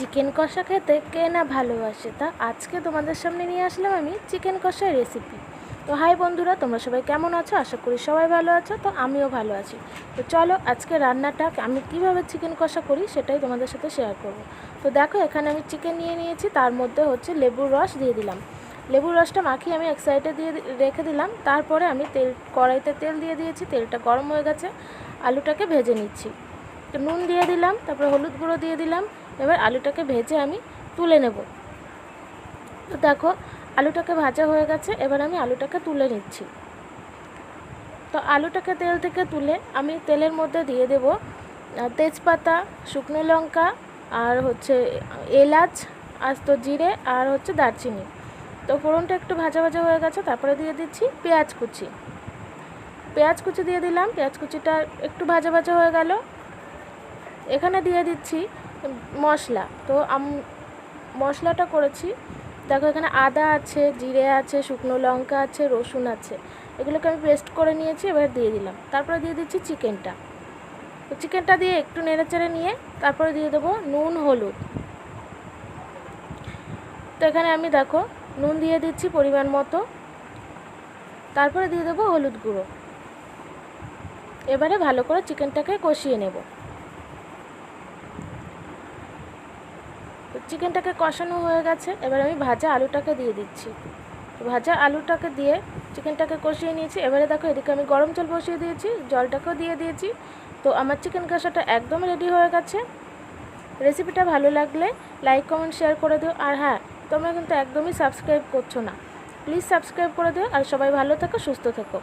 Chicken কষা খেতে কে না ভালোবাসে? তা আজকে তোমাদের সামনে নিয়ে আসলাম আমি চিকেন কষার রেসিপি তো হাই বন্ধুরা, তোমরা সবাই কেমন আছো? আশা করি সবাই ভালো আছো, তো আমিও ভালো আছি। তো চলো আজকে রান্নাটা আমি কীভাবে চিকেন কষা করি সেটাই তোমাদের সাথে শেয়ার করব। তো দেখো, এখানে আমি চিকেন নিয়ে নিয়েছি, তার মধ্যে হচ্ছে লেবুর রস দিয়ে দিলাম। লেবুর রসটা মাখিয়ে আমি এক সাইডে দিয়ে রেখে দিলাম, তারপরে আমি তেল কড়াইতে তেল দিয়ে দিয়েছি, তেলটা গরম হয়ে গেছে, আলুটাকে ভেজে নিচ্ছি। তো নুন দিয়ে দিলাম, তারপরে হলুদ গুঁড়ো দিয়ে দিলাম। এবার আলুটাকে ভেজে আমি তুলে নেব। তো দেখো, আলুটাকে ভাজা হয়ে গেছে, এবার আমি আলুটাকে তুলে নিচ্ছি। তো আলুটাকে তেল থেকে তুলে আমি তেলের মধ্যে দিয়ে দেব তেজপাতা, শুকনো লঙ্কা, আর হচ্ছে এলাচ, আস্ত জিরে, আর হচ্ছে দারচিনি। তো ফোড়নটা একটু ভাজা ভাজা হয়ে গেছে, তারপরে দিয়ে দিচ্ছি পেঁয়াজ কুচি। পেঁয়াজ কুচি দিয়ে দিলাম, পেঁয়াজ কুচিটা একটু ভাজা ভাজা হয়ে গেল। এখানে দিয়ে দিচ্ছি মশলা। তো আম, মশলাটা করেছি। দেখো এখানে আদা আছে, জিরে আছে, শুকনো লঙ্কা আছে, রসুন আছে। এগুলোকে আমি পেস্ট করে নিয়েছি, এবার দিয়ে দিলাম। তারপরে দিয়ে দিচ্ছি চিকেনটা। তো চিকেনটা দিয়ে একটু নেড়েচেড়ে নিয়ে তারপরে দিয়ে দেবো নুন, হলুদ। তো এখানে আমি দেখো নুন দিয়ে দিচ্ছি পরিমাণ মতো। তারপরে দিয়ে দেবো হলুদ গুঁড়ো। এবারে ভালো করে চিকেনটাকে কষিয়ে নেব। চিকেনটাকে কষানো হয়ে গেছে। এবার আমি ভাজা আলুটাকে দিয়ে দিচ্ছি। ভাজা আলুটাকে দিয়ে চিকেনটাকে কষিয়ে নিয়েছি। এবারে দেখো এদিকে আমি গরম জল বসিয়ে দিয়েছি, জলটাকেও দিয়ে দিয়েছি। তো আমার চিকেন কষাটা একদম রেডি হয়ে গেছে। রেসিপিটা ভালো লাগলে লাইক কমেন্ট শেয়ার করে দিও। আর হ্যাঁ তোমরা কিন্তু একদমই সাবস্ক্রাইব করছ না। প্লিজ সাবস্ক্রাইব করে দিও। আর সবাই ভালো থেকো, সুস্থ থেকো।